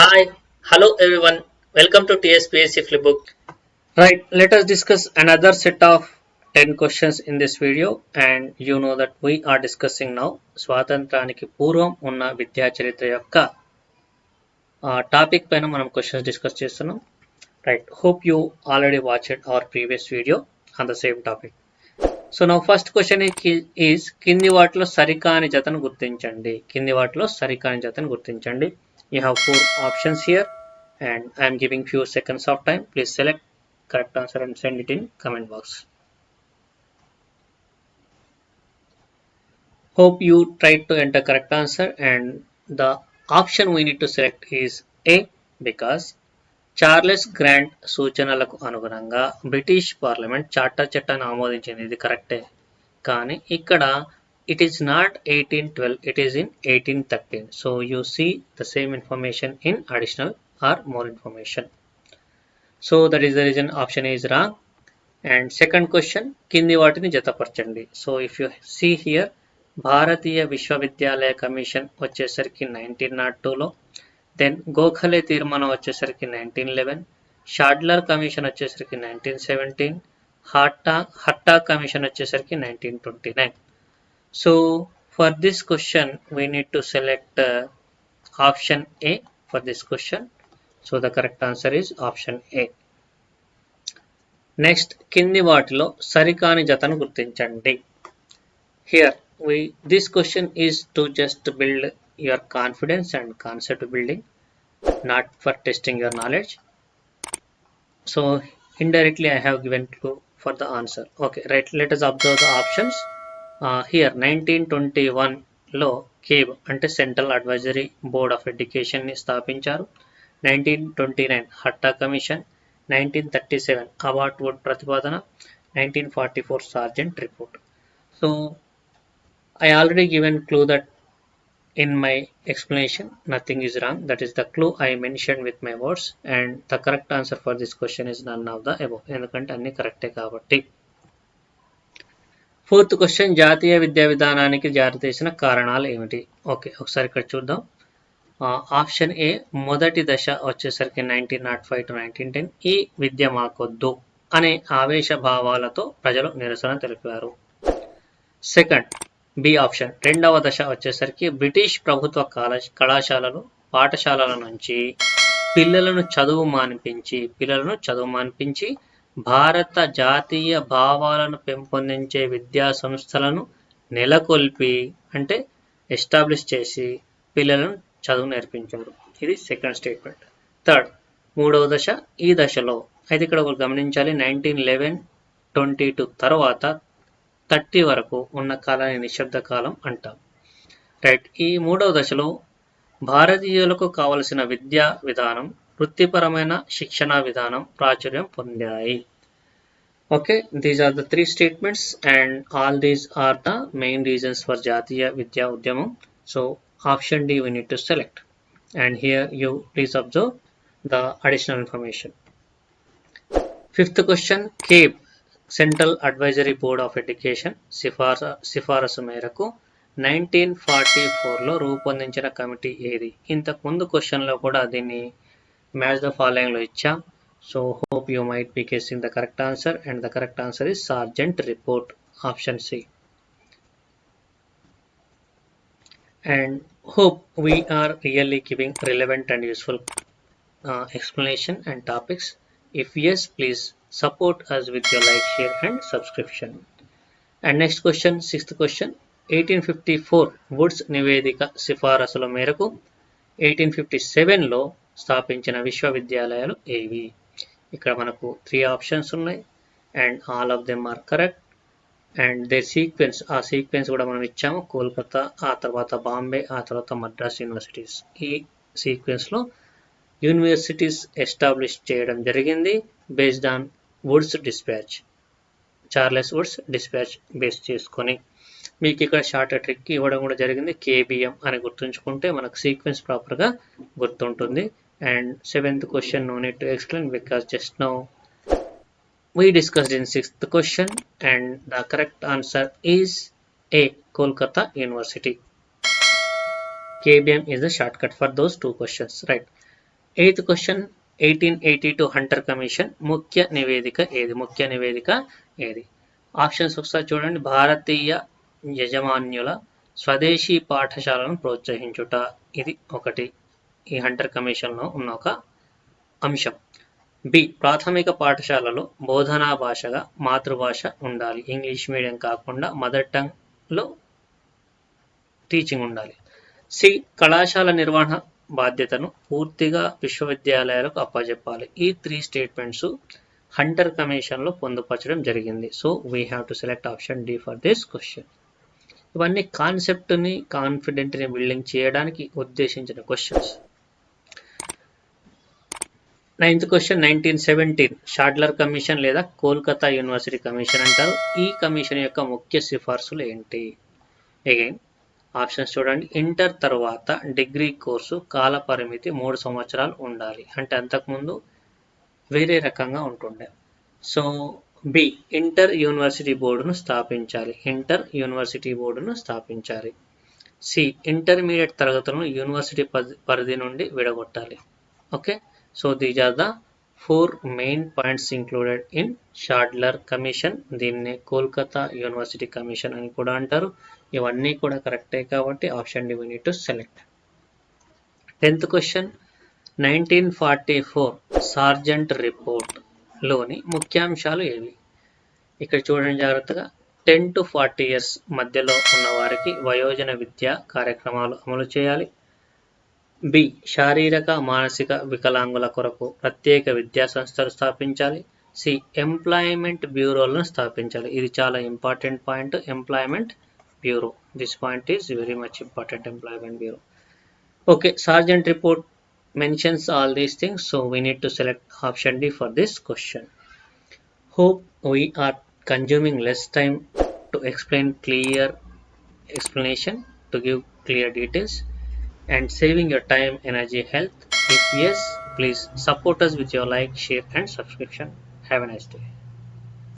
Hi, hello everyone. Welcome to TSPSC Flipbook. Right, let us discuss another set of 10 questions in this video and you know that we are discussing now స్వాతంత్రానికి పూర్వం ఉన్న విద్యా చరిత్ర యొక్క topic పైన మనం questions discuss చేస్తున్నాం. Right hope you already watched our previous video on the same topic so నా ఫస్ట్ క్వశ్చన్ ఈజ్ కింది వాటిలో సరికాని జతను గుర్తించండి. కింది వాటిలో సరికాని జతను గుర్తించండి. you have four options here and i am giving few seconds of time please select correct answer and send it in comment box hope you tried to enter correct answer and the option we need to select is a because Charles Grant సూచనలకు అనుగుణంగా British parliament charter చట్టాన్ని ఆమోదించింది ఇది కరెక్టే కానీ ఇక్కడ it is not 1812 it is in 1813 so you see the same information in additional or more information. So that is the reason option A is wrong. And second question కింది వాటిని జతపరచండి. So if you see here భారతీయ విశ్వవిద్యాలయ commission వచ్చేసరికి nineteen not టూలో then Gokhale తీర్మానం వచ్చేసరికి nineteen eleven Sadler commission వచ్చేసరికి nineteen seventeen హట్టా హట్టా కమిషన్ వచ్చేసరికి nineteen twenty nine So for this question, we need to select uh, option A for this question. So the correct answer is option A. Next కింది వాటిలో సరికాని జతను గుర్తించండి here we this question is to just build your confidence and concept building not for testing your knowledge so indirectly i have given clue for the answer okay right let us observe the options Here nineteen twenty వన్లో CABE అంటే central advisory board of ఎడ్యుకేషన్ని స్థాపించారు. Nineteen twenty nine హట్టా commission nineteen thirty seven Abbott Wood ప్రతిపాదన nineteen forty four Sargent report so I already given clue that in my explanation nothing is wrong. That is the clue i mentioned with my words and the correct answer for this question is none of the above. ఎందుకంటే అన్ని కరెక్టే కాబట్టి. Fourth question జాతీయ విద్యా విధానానికి జారితీసిన కారణాలు ఏమిటి? Okay ఒకసారి ఇక్కడ చూద్దాం. ఆప్షన్ ఏ మొదటి దశ వచ్చేసరికి nineteen nought five to nineteen ten. ఈ విద్య మాకొద్దు అనే ఆవేశ భావాలతో ప్రజలు నిరసన తెలిపారు. సెకండ్ బి ఆప్షన్ రెండవ దశ వచ్చేసరికి బ్రిటిష్ ప్రభుత్వ కళాశాలలు పాఠశాలల నుంచి పిల్లలను చదువు మానిపించి పిల్లలను చదువు మానిపించి భారత జాతీయ భావాలను పెంపొందించే విద్యా సంస్థలను నెలకొల్పి అంటే ఎస్టాబ్లిష్ చేసి పిల్లలను చదువు నేర్పించారు. ఇది సెకండ్ స్టేట్మెంట్. థర్డ్ మూడవ దశ ఈ దశలో. అయితే ఇక్కడ ఒకరు గమనించాలి నైన్టీన్ లెవెన్ ట్వంటీ టూ తర్వాత థర్టీ వరకు ఉన్న కాలాన్ని నిశ్శబ్ద కాలం అంటాం. రైట్ ఈ మూడవ దశలో భారతీయులకు కావలసిన విద్యా విధానం వృత్తిపరమైన శిక్షణ విధానం ప్రాచుర్యం పొందాయి. Okay these are the three statements and all these are the main reasons for జాతీయ విద్యా ఉద్యమం. So option D we need to select and here you please observe the additional information fifth question CABE central advisory board of education సిఫార్సు సిఫారసు మేరకు nineteen forty ఫోర్లో రూపొందించిన committee ఏది? ఇంతకు ముందు క్వశ్చన్లో కూడా దీన్ని మ్యాచ్ ద ఫాలోయింగ్లో ఇచ్చాం so hope you might be guessing the correct answer and the correct answer is sergeant report option C and hope we are really giving relevant and useful uh, explanation and topics if yes please support us with your like share and subscription and next question sixth question 1854 Woods నివేదిక సిఫారసుల మేరకు eighteen fifty సెవెన్లో స్థాపించిన విశ్వవిద్యాలయాలు ఏవి? ఇక్కడ మనకు three options ఉన్నాయి. And all of them are correct and they sequence ఆ సీక్వెన్స్ కూడా మనం ఇచ్చాము. కోల్కతా ఆ తర్వాత బాంబే ఆ తర్వాత మద్రాస్ యూనివర్సిటీస్ ఈ సీక్వెన్స్లో యూనివర్సిటీస్ ఎస్టాబ్లిష్ చేయడం జరిగింది based on Wood's dispatch Charles Wood's dispatch base చేసుకొని. మీకు ఇక్కడ షార్ట్ ట్రిక్ ఇవ్వడం కూడా జరిగింది. కేబిఎం అని గుర్తుంచుకుంటే మనకు సీక్వెన్స్ ప్రాపర్గా గుర్తుంటుంది. And seventh question no need to explain because just now we discussed in sixth question and the correct answer is A. Kolkata University. KBM is the shortcut for those two questions, right? Eighth question eighteen eighty two Hunter commission ముఖ్య నివేదిక ఏది ముఖ్య నివేదిక ఏది options ఒకసారి చూడండి భారతీయ యజమాన్యుల స్వదేశీ పాఠశాలను ప్రోత్సహించుట ఇది ఒకటి ఈ హంటర్ కమిషన్లో ఉన్న ఒక అంశం. బి. ప్రాథమిక పాఠశాలలో బోధనా భాషగా మాతృభాష ఉండాలి. ఇంగ్లీష్ మీడియం కాకుండా మదర్ టంగ్లో టీచింగ్ ఉండాలి. సి. కళాశాల నిర్వహణ బాధ్యతను పూర్తిగా విశ్వవిద్యాలయాలకు అప్పజెప్పాలి. ఈ త్రీ స్టేట్మెంట్స్ హంటర్ కమిషన్లో పొందుపరచడం జరిగింది. So we have to select option D for this question ఇవన్నీ కాన్సెప్ట్ని కాన్ఫిడెంట్ని బిల్డింగ్ చేయడానికి ఉద్దేశించిన questions ninth question nineteen seventeen Sadler commission లేదా కోల్కతా యూనివర్సిటీ కమిషన్ అంటారు. ఈ కమిషన్ యొక్క ముఖ్య సిఫార్సులు ఏంటి? అగైన్ ఆప్షన్స్ చూడండి. ఇంటర్ తర్వాత డిగ్రీ కోర్సు కాల పరిమితి మూడు సంవత్సరాలు ఉండాలి. అంటే అంతకుముందు వేరే రకంగా ఉంటుండే. సో బి ఇంటర్ యూనివర్సిటీ బోర్డును స్థాపించాలి. ఇంటర్ యూనివర్సిటీ బోర్డును స్థాపించాలి. సి ఇంటర్మీడియట్ తరగతులను యూనివర్సిటీ పరిధి నుండి విడగొట్టాలి. Okay so these are the four main points included in Sadler commission దీన్ని కోల్కతా యూనివర్సిటీ కమిషన్ అని కూడా అంటారు. ఇవన్నీ కూడా కరెక్టే కాబట్టి option D need to select tenth question nineteen forty four Sargent రిపోర్ట్లోని ముఖ్యాంశాలు ఏవి? ఇక్కడ చూడండి జాగ్రత్తగా. టెన్ టు ఫార్టీ ఇయర్స్ మధ్యలో ఉన్న వారికి వయోజన విద్యా కార్యక్రమాలు అమలు చేయాలి. బి. శారీరక మానసిక వికలాంగుల కొరకు ప్రత్యేక విద్యా సంస్థలు స్థాపించాలి. సి. ఎంప్లాయ్మెంట్ బ్యూరోలను స్థాపించాలి. ఇది చాలా important point. Employment bureau. This point is very much important employment bureau. Okay Sargent report mentions all these things so we need to select option D for this question hope we are consuming less time to explain clear explanation to give clear details and saving your time energy health. If yes please support us with your like share and subscription. Have a nice day